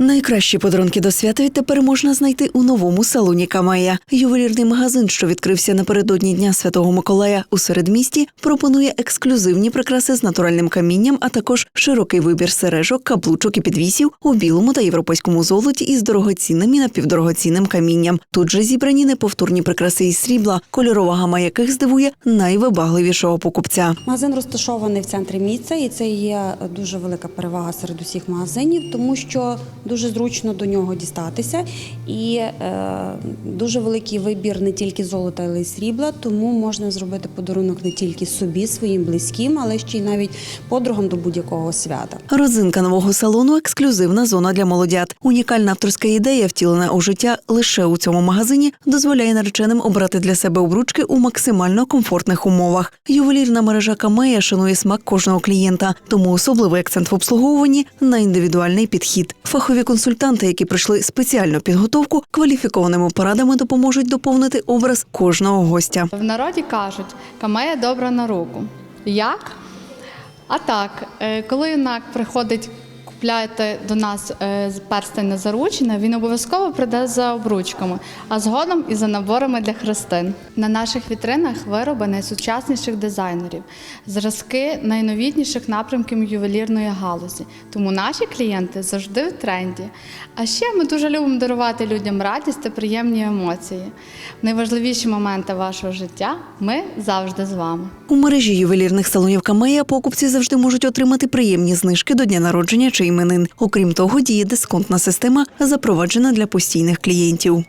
Найкращі подарунки до свята відтепер можна знайти у новому салоні Камея. Ювелірний магазин, що відкрився напередодні Дня Святого Миколая у середмісті, пропонує ексклюзивні прикраси з натуральним камінням, а також широкий вибір сережок, каблучок і підвісів у білому та європейському золоті із дорогоцінним і напівдорогоцінним камінням. Тут же зібрані неповторні прикраси із срібла, кольорова гама яких здивує найвибагливішого покупця. Магазин розташований в центрі міста, і це є дуже велика перевага серед усіх магазинів, тому що дуже зручно до нього дістатися, і е, дуже великий вибір не тільки золота, але й срібла. Тому можна зробити подарунок не тільки собі, своїм близьким, але ще й навіть подругам до будь-якого свята. Родзинка нового салону ексклюзивна зона для молодят. Унікальна авторська ідея, втілена у життя лише у цьому магазині, дозволяє нареченим обрати для себе обручки у максимально комфортних умовах. Ювелірна мережа Камея шанує смак кожного клієнта, тому особливий акцент в обслуговуванні на індивідуальний підхід. Фахові консультанти, які пройшли спеціальну підготовку, кваліфікованими порадами допоможуть доповнити образ кожного гостя. В народі кажуть, камея добра на руку. Як? А так, е, коли юнак приходить купляти до нас е, перстень на заручення, він обов'язково прийде за обручками, а згодом і за наборами для хрестин. На наших вітринах вироби найсучасніших дизайнерів, зразки найновітніших напрямків ювелірної галузі. Тому наші клієнти завжди в тренді. А ще ми дуже любимо дарувати людям радість та приємні емоції. Найважливіші моменти вашого життя ми завжди з вами. У мережі ювелірних салонів Камея покупці завжди можуть отримати приємні знижки до дня народження чи іменин. Окрім того, діє дисконтна система, запроваджена для постійних клієнтів.